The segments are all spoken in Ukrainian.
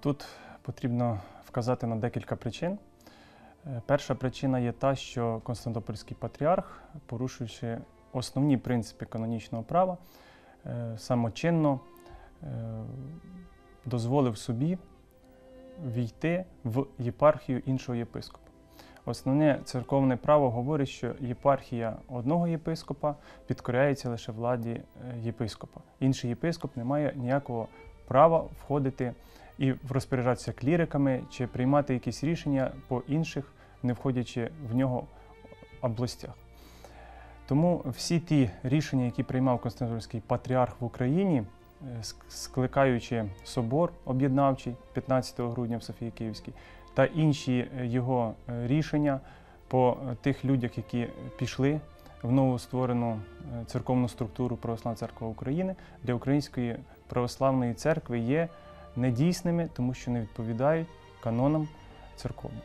Тут потрібно вказати на декілька причин. Е, Перша причина є та, що Константинопольський патріарх, порушуючи основні принципи канонічного права, е, самочинно е, дозволив собі війти в єпархію іншого єпископа. Основне церковне право говорить, що єпархія одного єпископа підкоряється лише владі єпископа. Інший єпископ не має ніякого права входити і розпоряджатися кліриками чи приймати якісь рішення по інших, не входячи в нього областях. Тому всі ті рішення, які приймав Константинопольський патріарх в Україні, е, скликаючи собор об'єднавчий 15 грудня в Софії Київській, та інші е, його е, рішення по тих людях, які пішли в нову створену церковну структуру Православна церква України для Української православної церкви є недійсними, тому що не відповідають канонам церковним.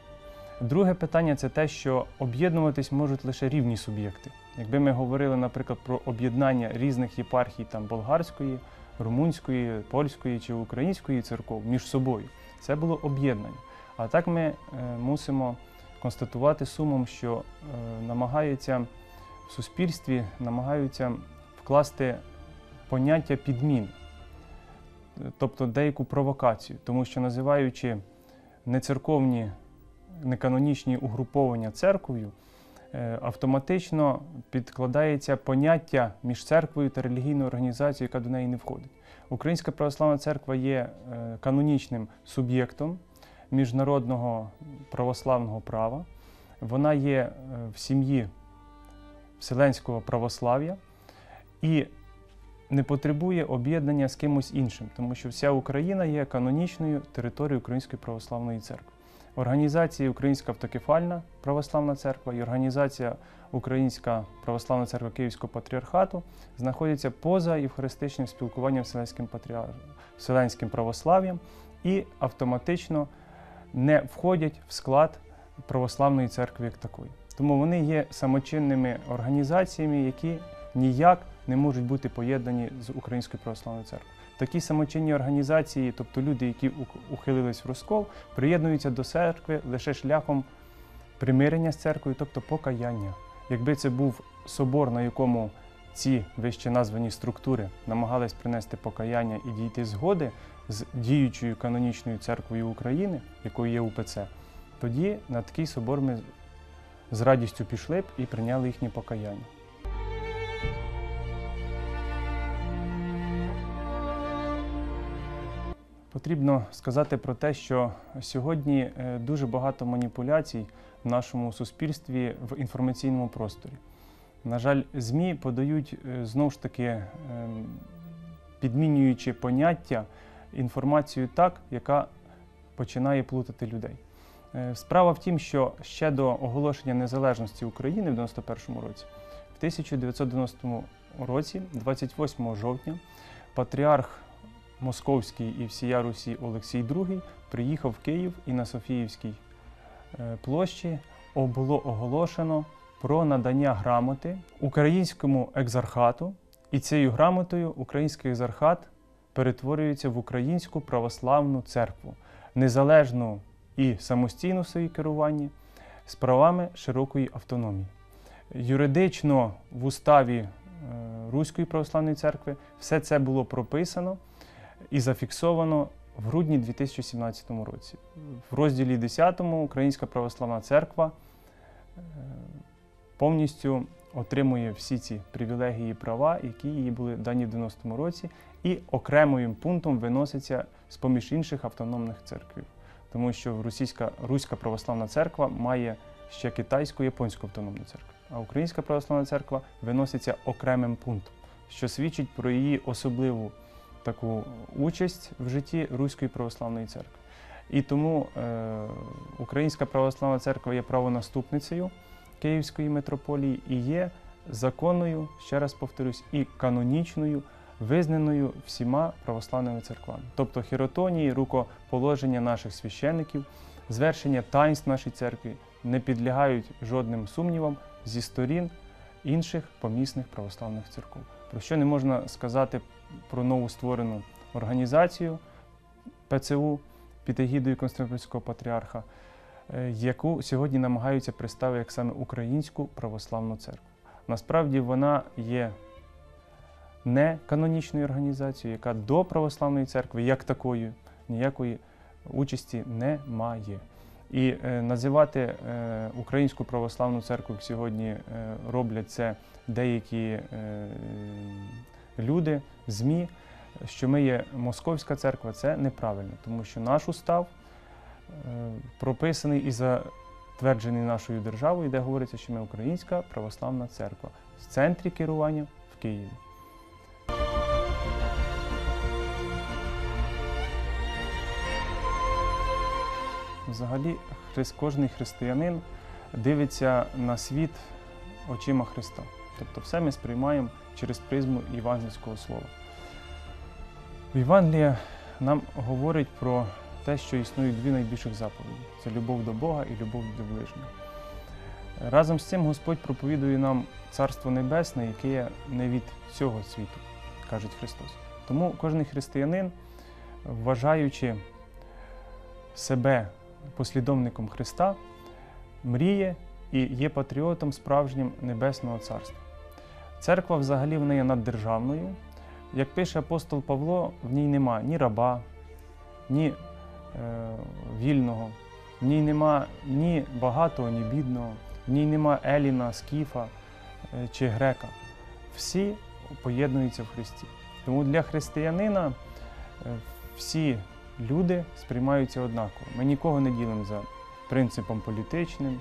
Друге питання це те, що об'єднуватись можуть лише рівні суб'єкти. Якби ми говорили, наприклад, про об'єднання різних єпархій там болгарської, румунської, польської чи української церков між собою, це було об'єднання. А так ми е, мусимо констатувати сумом, що е, намагаються в суспільстві намагаються вкласти поняття підмін, тобто деяку провокацію, тому що називаючи нецерковні, неканонічні угруповання церков'ю, е, автоматично підкладається поняття між церквою та релігійною організацією, яка до неї не входить. Українська православна церква є е, канонічним суб'єктом міжнародного православного права. Вона є е, в сім'ї Вселенського православ'я і не потребує об'єднання з кимось іншим, тому що вся Україна є канонічною територією Української православної церкви. Організація Українська автокефальна православна церква і організація Українська православна церква Київського патріархату знаходяться поза євхаристичним спілкуванням Вселенським, патріар... Вселенським православ'ям і автоматично не входять в склад православної церкви як такої. Тому вони є самочинними організаціями, які ніяк не можуть бути поєднані з Українською православною церквою. Такі самочинні організації, тобто люди, які ухилились в розкол, приєднуються до церкви лише шляхом примирення з церквою, тобто покаяння. Якби це був собор, на якому ці вище названі структури намагались принести покаяння і дійти згоди з діючою канонічною церквою України, якою є УПЦ, тоді на такий собор ми з радістю пішли б і прийняли їхнє покаяння. Потрібно сказати про те, що сьогодні е, дуже багато маніпуляцій в нашому суспільстві в інформаційному просторі. На жаль, ЗМІ подають е, знову ж таки, ем, підмінюючи поняття, інформацію так, яка починає плутати людей. Е, Справа в тім, що ще до оголошення незалежності України в 91-му році, в 1990 році, 28 жовтня, патріарх Московський і всія Русі Олексій II приїхав в Київ і на Софіївській е, площі. Було оголошено про надання грамоти українському екзархату, і цією грамотою український екзархат перетворюється в Українську православну церкву, незалежну і самостійну в своїй керуванні з правами широкої автономії. Юридично в уставі е, Руської православної церкви все це було прописано і зафіксовано в грудні 2017 році. В розділі 10 Українська православна церква е, повністю отримує всі ці привілегії і права, які їй були дані в 90-му році, і окремим пунктом виноситься з-поміж інших автономних церквів. Тому що російська Руська православна церква має ще китайську японську автономну церкву, а Українська православна церква виноситься окремим пунктом, що свідчить про її особливу таку участь в житті Руської православної церкви. І тому е, Українська православна церква є правонаступницею Київської митрополії і є законною, ще раз повторюсь, і канонічною, визнаною всіма православними церквами. Тобто хіротонії, рукоположення наших священиків, звершення таїнств нашої церкви не підлягають жодним сумнівам зі сторін інших помісних православних церков. Про що не можна сказати про нову створену організацію ПЦУ під егідою Константинопольського патріарха, е, яку сьогодні намагаються представити як саме Українську православну церкву. Насправді вона є не канонічною організацією, яка до православної церкви як такої ніякої участі не має. І е, називати е, Українську православну церкву, сьогодні е, роблять це деякі люди, ЗМІ, що ми є Московська церква, це неправильно, тому що наш устав прописаний і затверджений нашою державою, де говориться, що ми Українська православна церква в центрі керування в Києві. Взагалі, кожний християнин дивиться на світ очима Христа. Тобто все ми сприймаємо через призму євангельського слова. Євангелія нам говорить про те, що існують дві найбільших заповіді це любов до Бога і любов до ближнього. Разом з цим Господь проповідує нам Царство Небесне, яке є не від цього світу, каже Христос. Тому кожен християнин, вважаючи себе послідовником Христа, мріє і є патріотом справжнім Небесного Царства. Церква взагалі в неї наддержавною. Як пише апостол Павло, в ній нема ні раба, ні е, вільного, в ній нема ні багатого, ні бідного, в ній нема Еліна, Скіфа е, чи Грека. Всі поєднуються в Христі. Тому для християнина е, всі люди сприймаються однаково. Ми нікого не ділимо за принципом політичним,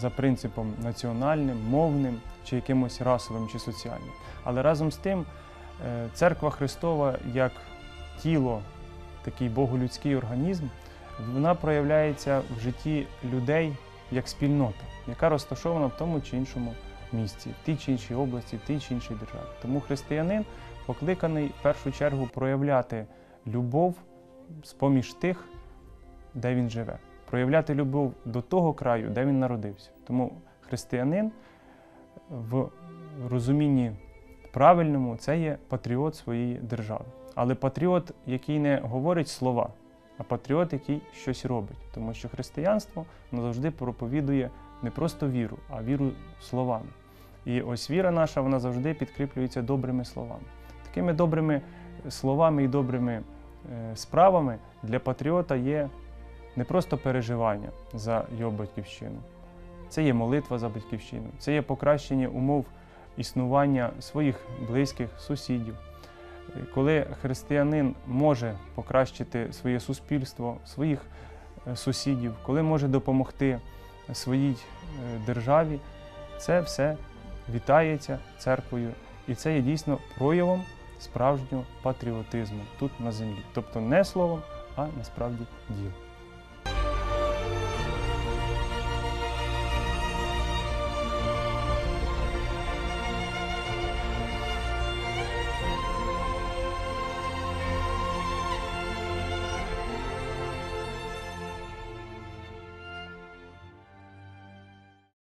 за принципом національним, мовним чи якимось расовим чи соціальним. Але разом з тим, е, церква Христова як тіло, такий боголюдський організм, вона проявляється в житті людей як спільнота, яка розташована в тому чи іншому місці, в тій чи іншій області, в тій чи іншій державі. Тому християнин покликаний в першу чергу проявляти любов з-поміж тих, де він живе, проявляти любов до того краю, де він народився. Тому християнин в розумінні правильному це є патріот своєї держави. Але патріот, який не говорить слова, а патріот, який щось робить. Тому що християнство завжди проповідує не просто віру, а віру словами. І ось віра наша, вона завжди підкріплюється добрими словами. Такими добрими словами і добрими справами для патріота є не просто переживання за його батьківщину, це є молитва за батьківщину, це є покращення умов існування своїх близьких, сусідів. Е, Коли християнин може покращити своє суспільство, своїх е, сусідів, коли може допомогти своїй е, державі, це все вітається церквою, і це є дійсно проявом справжнього патріотизму тут на землі. Тобто не словом, а насправді ділом.